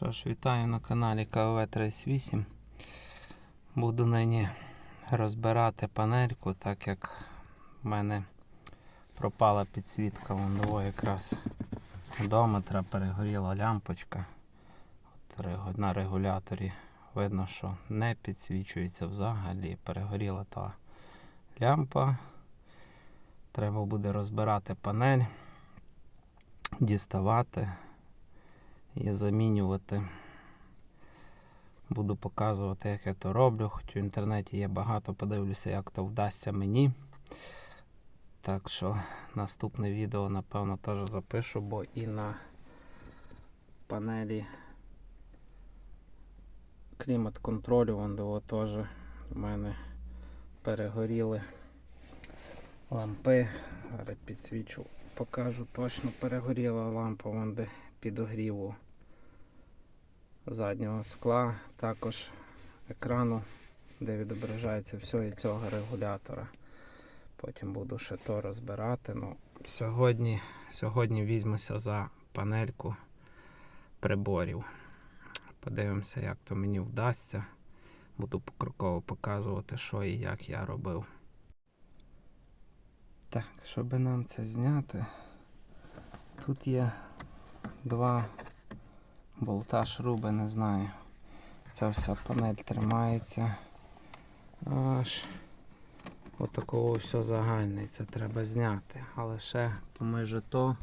Що ж, вітаю на каналі КВ38. Буду нині розбирати панельку, так як в мене пропала підсвітка вондового якраз одометра, перегоріла лямпочка. От на регуляторі видно, що не підсвічується взагалі. Перегоріла та лямпа. Треба буде розбирати панель, діставати і замінювати. Буду показувати, як я то роблю. Хоч в інтернеті є багато, подивлюся, як то вдасться мені. Так що наступне відео, напевно, теж запишу, бо і на панелі клімат-контролю, вон де от теж у мене перегоріли лампи. Зараз підсвічу, покажу точно перегоріла лампа, вон де підогріву заднього скла, також екрану, де відображається все і цього регулятора. Потім буду ще то розбирати. Ну, сьогодні, сьогодні візьмуся за панельку приборів. Подивимося, як то мені вдасться. Буду покроково показувати, що і як я робив. Так, щоб нам це зняти, тут є два болта шруби, не знаю. Ця вся панель тримається аж отакого все загальне. Це треба зняти. Але ще поміж то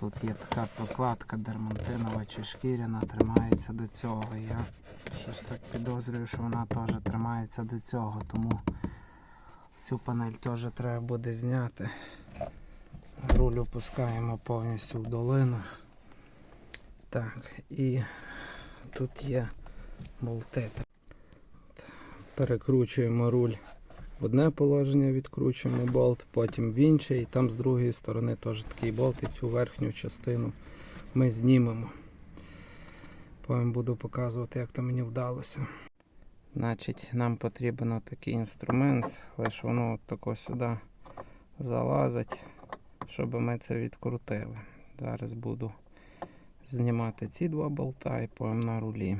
тут є така прокладка дермантинова чи шкіряна, тримається до цього. Я щось так підозрюю, що вона теж тримається до цього, тому цю панель теж треба буде зняти. Руль опускаємо повністю в долину. Так, і тут є болти. Перекручуємо руль в одне положення, відкручуємо болт, потім в інше, і там з другої сторони теж такий болт, і цю верхню частину ми знімемо. Потім буду показувати, як то мені вдалося. Значить, нам потрібен такий інструмент, лише воно тако сюди залазить, щоб ми це відкрутили. Зараз буду знімати ці два болта і потім на рулі.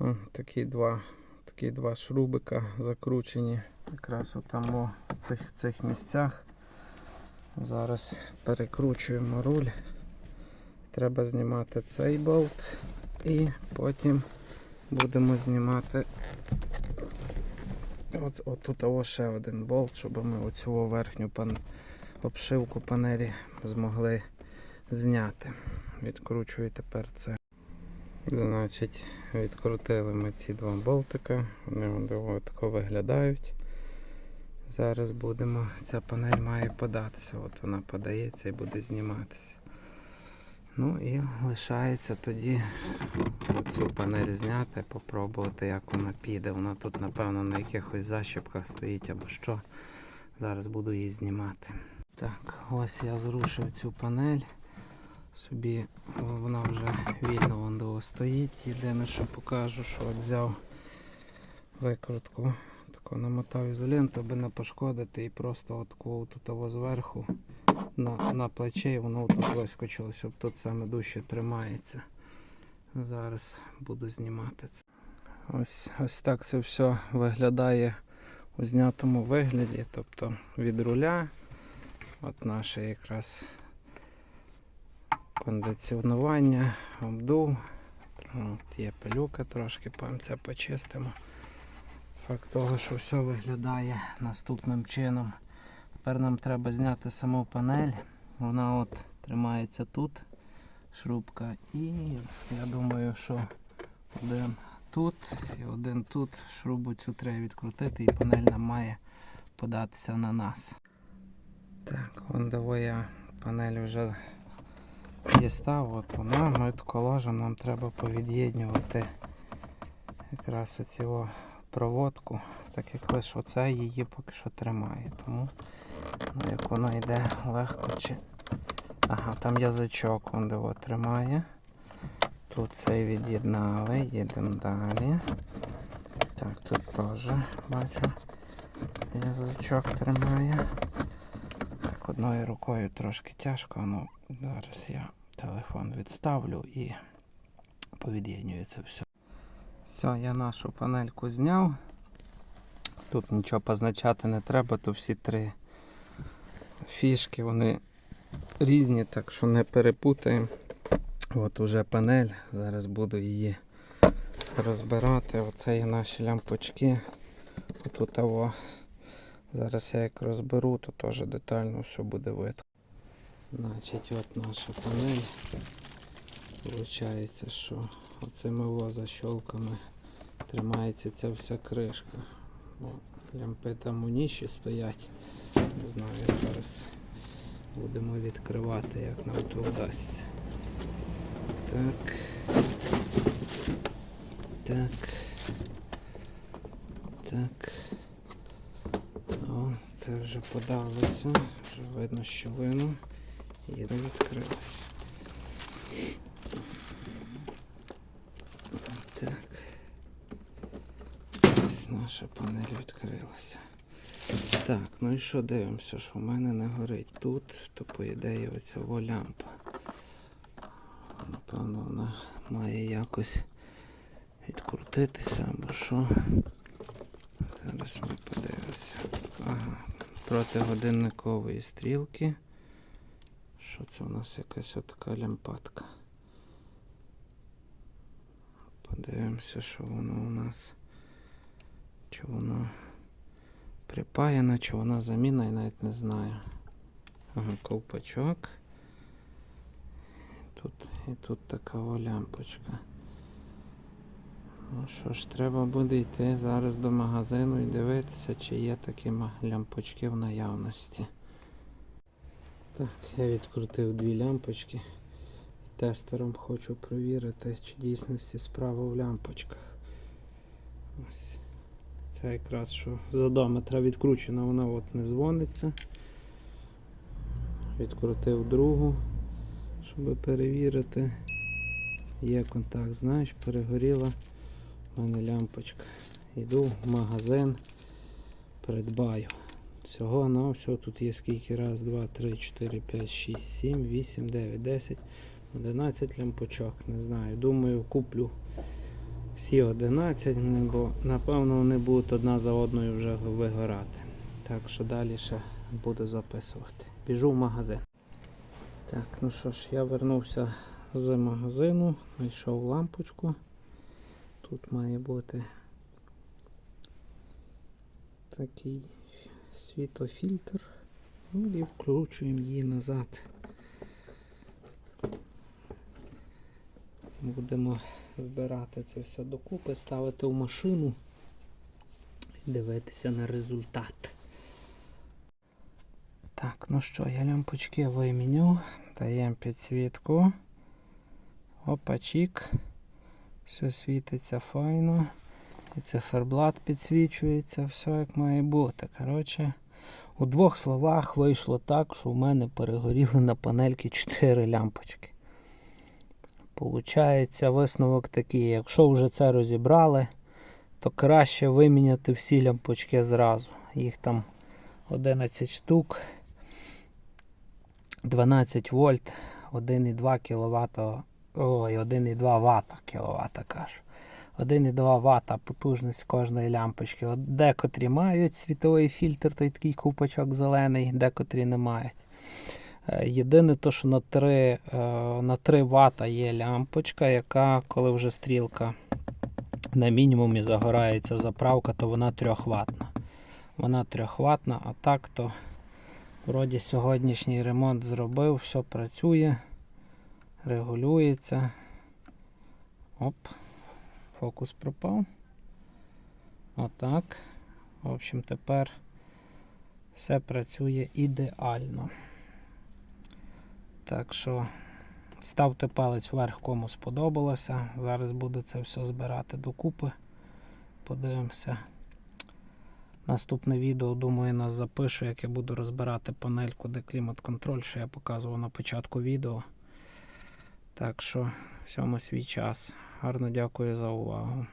О, такі два, такі два шрубика закручені якраз отам в цих, цих місцях. Зараз перекручуємо руль. Треба знімати цей болт і потім будемо знімати от, от тут ось ще один болт, щоб ми оцю верхню пан... обшивку панелі змогли зняти. Відкручую тепер це. Значить, відкрутили ми ці два болтика, вони тако виглядають. Зараз будемо, ця панель має податися, от вона подається і буде зніматися. Ну і лишається тоді цю панель зняти, попробувати, як вона піде. Вона тут, напевно, на якихось защіпках стоїть або що. Зараз буду її знімати. Так, ось я зрушив цю панель. Собі вона вже вільно вондово стоїть. Єдине, що покажу, що от взяв викрутку, таку намотав ізоленту, аби не пошкодити і просто от тут або зверху на, на плече і воно тут вискочило, щоб тут саме дужче тримається. Зараз буду знімати це. Ось, ось так це все виглядає у знятому вигляді, тобто від руля. От наше якраз кондиціонування, обдув. От є пилюка трошки, потім це почистимо. Факт того, що все виглядає наступним чином. Тепер нам треба зняти саму панель. Вона от тримається тут, шрубка. І я думаю, що один тут і один тут. Шрубу цю треба відкрутити і панель нам має податися на нас. Так, вон я панель вже дістав, от вона, ми тако ложимо, нам треба повід'єднювати якраз оцю проводку, так як лише оце її поки що тримає. Тому ну, як вона йде легко чи. Ага, там язичок вон от тримає. Тут цей від'єднали, їдемо далі. Так, тут теж бачу. Язичок тримає. Так, одною рукою трошки тяжко, ну зараз я телефон відставлю і повід'єднюю це все. Все, я нашу панельку зняв. Тут нічого позначати не треба, то всі три фішки, вони різні, так що не перепутаємо. От уже панель, зараз буду її розбирати. Оце є наші лямпочки. Отут того. Зараз я як розберу, то теж детально все буде видно. Значить, от наша панель. Получається, що оцими во защолками тримається ця вся кришка. Бо лямпи там у ніші стоять. Не знаю, зараз будемо відкривати, як нам то вдасться. Так. Так. Так. О, це вже подалося. Вже видно, що вино. І відкрилося. Так. Ось наша панель відкрилася. Так, ну і що дивимося, що в мене не горить тут, то по ідеї оця лямпа. Напевно, вона має якось відкрутитися або що. Зараз ми подивимося. Ага, проти годинникової стрілки. Що це у нас якась отака лямпадка? Подивимося, що воно у нас. Чи воно припаяно, чи вона заміна, я навіть не знаю. Ага, ковпачок. Тут, і тут така лямпочка. Ну що ж, треба буде йти зараз до магазину і дивитися, чи є такі лямпочки в наявності. Так, я відкрутив дві лямпочки. Тестером хочу провірити, чи дійсності справа в лямпочках. Ось. Це якраз що з одометра відкручена, вона от не дзвониться. Відкрутив другу, щоб перевірити. Є контакт, знаєш, перегоріла в мене лямпочка. Йду в магазин, придбаю. Всього на всього тут є скільки? Раз, два, три, чотири, п'ять, шість, сім, вісім, дев'ять, десять, одинадцять лямпочок. Не знаю. Думаю, куплю всі 11, бо напевно вони будуть одна за одною вже вигорати. Так що далі ще буду записувати. Біжу в магазин. Так, ну що ж, я вернувся з магазину, знайшов лампочку. Тут має бути такий світофільтр. Ну і вкручуємо її назад. Будемо збирати це все докупи, ставити в машину і дивитися на результат. Так, ну що, я лямпочки виміняв, даємо підсвітку. Опа, чік. Все світиться файно. І циферблат підсвічується, все як має бути. Коротше, у двох словах вийшло так, що в мене перегоріли на панельки 4 лямпочки. Получається висновок такий, якщо вже це розібрали, то краще виміняти всі лямпочки зразу. Їх там 11 штук, 12 вольт, 1,2 кВт, ой, 1,2 Вт кВт кажу. 1,2 Вт потужність кожної лямпочки. От декотрі мають світовий фільтр, той такий купачок зелений, декотрі не мають. Єдине то, що на 3, е, на 3 Вт є лямпочка, яка, коли вже стрілка на мінімумі загорається заправка, то вона 3 ватна. Вона 3 ватна, а так то вроді сьогоднішній ремонт зробив, все працює, регулюється. Оп, фокус пропав. Отак. В общем, тепер все працює ідеально. Так що ставте палець вверх, кому сподобалося. Зараз буду це все збирати докупи. Подивимося. Наступне відео, думаю, нас запишу, як я буду розбирати панельку, де клімат-контроль, що я показував на початку відео. Так що, всьому свій час. Гарно дякую за увагу.